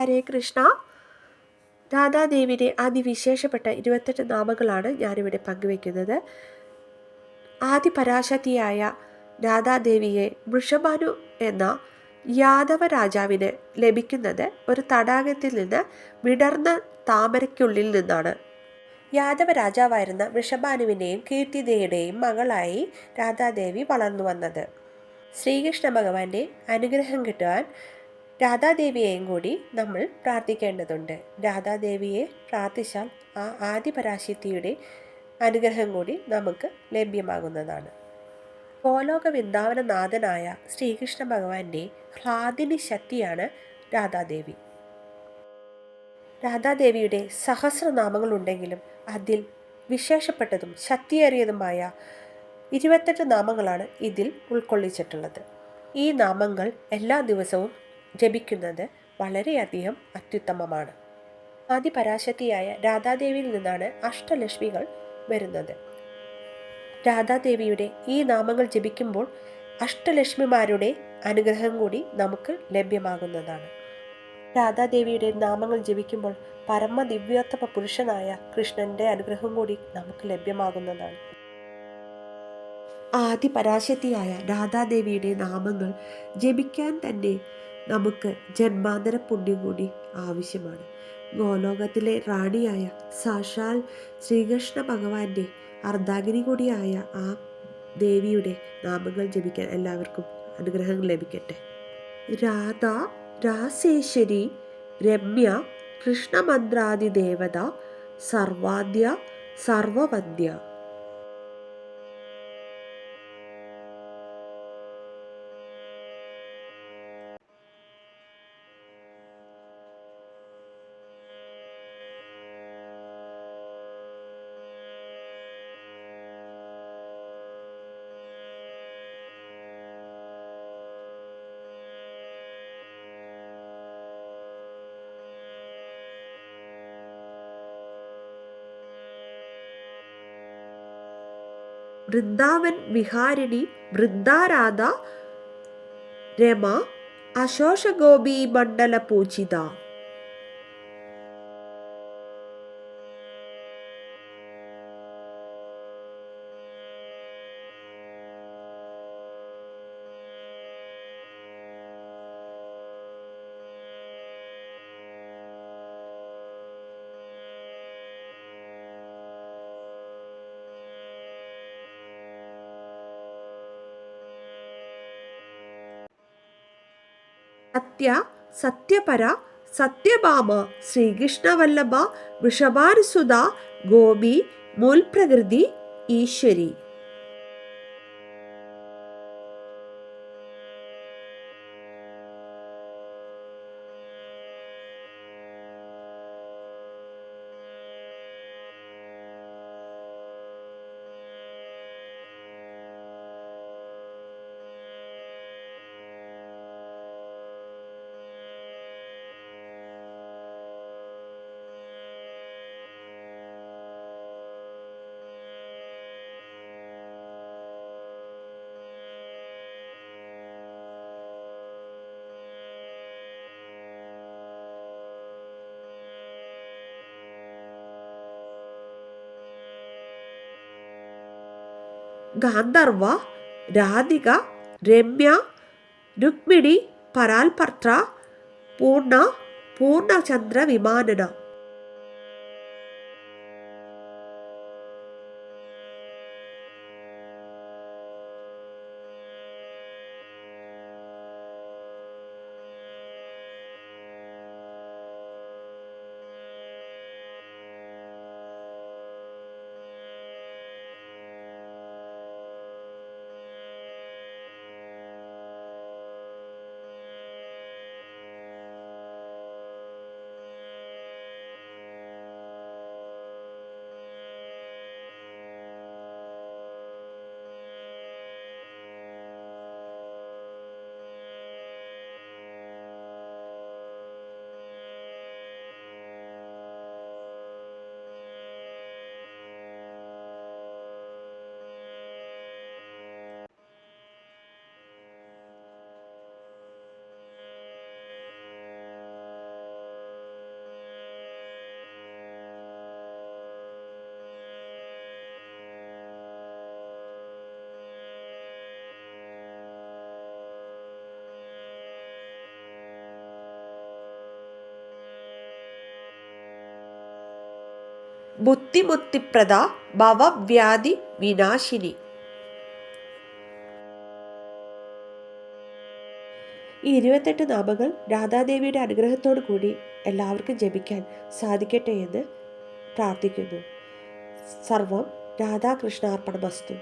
ഹരേ കൃഷ്ണ. രാധാദേവിയുടെ അതിവിശേഷപ്പെട്ട ഇരുപത്തെട്ട് നാമങ്ങളാണ് ഞാനിവിടെ പങ്കുവെക്കുന്നത്. ആദിപരാശക്തിയായ രാധാദേവിയെ വൃഷഭാനു എന്ന യാദവ രാജാവിന് ലഭിക്കുന്നത് ഒരു തടാകത്തിൽ നിന്ന് വിടർന്ന താമരയ്ക്കുള്ളിൽ നിന്നാണ്. യാദവ രാജാവായിരുന്ന വൃഷഭാനുവിന്റെയും കീർത്തിദേയുടെയും മകളായി രാധാദേവി വളർന്നു വന്നത് ശ്രീകൃഷ്ണ ഭഗവാന്റെ അനുഗ്രഹം കിട്ടുവാൻ രാധാദേവിയെയും കൂടി നമ്മൾ പ്രാർത്ഥിക്കേണ്ടതുണ്ട്. രാധാദേവിയെ പ്രാർത്ഥിച്ചാൽ ആ ആദിപരാശക്തിയുടെ അനുഗ്രഹം കൂടി നമുക്ക് ലഭ്യമാകുന്നതാണ്. ഗോലോക വൃന്ദാവനനാഥനായ ശ്രീകൃഷ്ണ ഭഗവാന്റെ ഹ്ലാദിനി ശക്തിയാണ് രാധാദേവി. രാധാദേവിയുടെ സഹസ്രനാമങ്ങളുണ്ടെങ്കിലും അതിൽ വിശേഷപ്പെട്ടതും ശക്തിയേറിയതുമായ ഇരുപത്തെട്ട് നാമങ്ങളാണ് ഇതിൽ ഉൾക്കൊള്ളിച്ചിട്ടുള്ളത്. ഈ നാമങ്ങൾ എല്ലാ ദിവസവും ജപിക്കുന്നത് വളരെയധികം അത്യുത്തമമാണ്. ആദിപരാശക്തിയായ രാധാദേവിയിൽ നിന്നാണ് അഷ്ടലക്ഷ്മികൾ വരുന്നത്. രാധാദേവിയുടെ ഈ നാമങ്ങൾ ജപിക്കുമ്പോൾ അഷ്ടലക്ഷ്മിമാരുടെ അനുഗ്രഹം കൂടി നമുക്ക് ലഭ്യമാകുന്നതാണ്. രാധാദേവിയുടെ നാമങ്ങൾ ജപിക്കുമ്പോൾ പരമ ദിവ്യോത്തമ പുരുഷനായ കൃഷ്ണന്റെ അനുഗ്രഹം കൂടി നമുക്ക് ലഭ്യമാകുന്നതാണ്. ആദിപരാശക്തിയായ രാധാദേവിയുടെ നാമങ്ങൾ ജപിക്കാൻ തന്നെ നമുക്ക് ജന്മാന്തര പുണ്യം കൂടി ആവശ്യമാണ്. ഗോലോകത്തിലെ റാണിയായ സാക്ഷാൽ ശ്രീകൃഷ്ണ ഭഗവാന്റെ അർദ്ധാഗിനി കൂടിയായ ആ ദേവിയുടെ നാമങ്ങൾ ജപിക്കാൻ എല്ലാവർക്കും അനുഗ്രഹങ്ങൾ ലഭിക്കട്ടെ. രാധ രാസേശ്വരി രമ്യ കൃഷ്ണമന്ത്രാദി ദേവത സർവാദ്യ സർവവന്ധ്യ വൃന്ദാവൻ വിഹാരിണി വൃന്ദാരാധ രമ അശോഷഗോപി മണ്ഡല പൂജിത സത്യ സത്യപര സത്യഭാമ ശ്രീകൃഷ്ണവല്ലഭ വൃഷഭാരസുധ ഗോപി മുൽപ്രകൃതി ഈശ്വരി. ഗാന്ധർവ രാധിക രമ്യ രുക്മിണി പരാൽപത്ര പൂർണ പൂർണചന്ദ്ര വിമാനന ബുദ്ധിമുക്തിപ്രദ ഭവവ്യാധി വിനാശിനി. ഈ ഇരുപത്തെട്ട് നാമങ്ങൾ രാധാദേവിയുടെ അനുഗ്രഹത്തോടു കൂടി എല്ലാവർക്കും ജപിക്കാൻ സാധിക്കട്ടെ എന്ന് പ്രാർത്ഥിക്കുന്നു. സർവം രാധാകൃഷ്ണാർപ്പണമസ്തു.